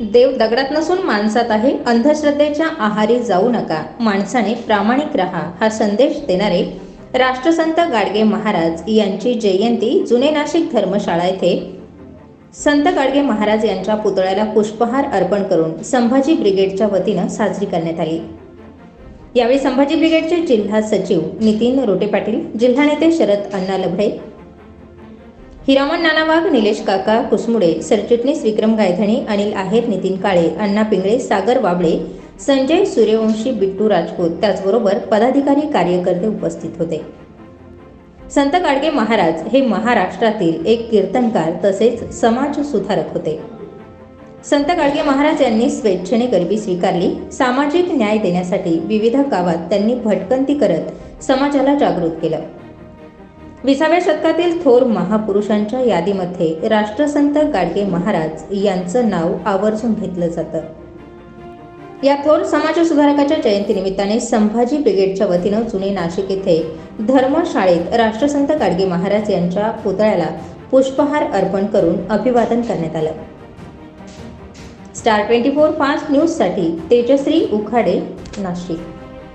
देव दगडात नसून माणसात आहे. अंधश्रद्धेच्या आहारी जाऊ नका. माणसाने प्रामाणिक राहा हा संदेश देणारे राष्ट्रसंत गाडगे महाराज यांची जयंती जुने नाशिक धर्मशाळा येथे. संत गाडगे महाराज यांच्या पुतळ्याला पुष्पहार अर्पण करून संभाजी ब्रिगेडच्या वतीनं साजरी करण्यात आली. यावेळी संभाजी ब्रिगेडचे जिल्हा सचिव नितीन रोटे पाटील जिल्हा नेते शरद अण्णा लभडे हिरामन नाना वाघ निलेश काका कुसमुडे सरचिटणीस विक्रम गायधणी अनिल आहेर नितीन काळे अण्णा पिंगळे सागर वाबळे संजय सूर्यवंशी बिट्टू राजपूत त्याचबरोबर पदाधिकारी कार्यकर्ते उपस्थित होते. संत गाडगे महाराज हे महाराष्ट्रातील एक कीर्तनकार तसेच समाज सुधारक होते. संत गाडगे महाराज यांनी स्वेच्छेने गरिबी स्वीकारली सामाजिक न्याय देण्यासाठी विविध गावात त्यांनी भटकंती करत समाजाला जागृत केलं. विसाव्या शतकातील थोर महापुरुषांच्या यादीमध्ये राष्ट्रसंत गाडगे महाराज यांचं नाव आवर्जून घेतलं जातं. या थोर समाजसुधारकाच्या जयंतीनिमित्ताने संभाजी ब्रिगेडच्या वतीनं जुने नाशिक येथे धर्मशाळेत राष्ट्रसंत गाडगे महाराज यांच्या पुतळ्याला पुष्पहार अर्पण करून अभिवादन करण्यात आलं. स्टार ट्वेंटी फोर फास्ट न्यूजसाठी तेजश्री उखाडे नाशिक.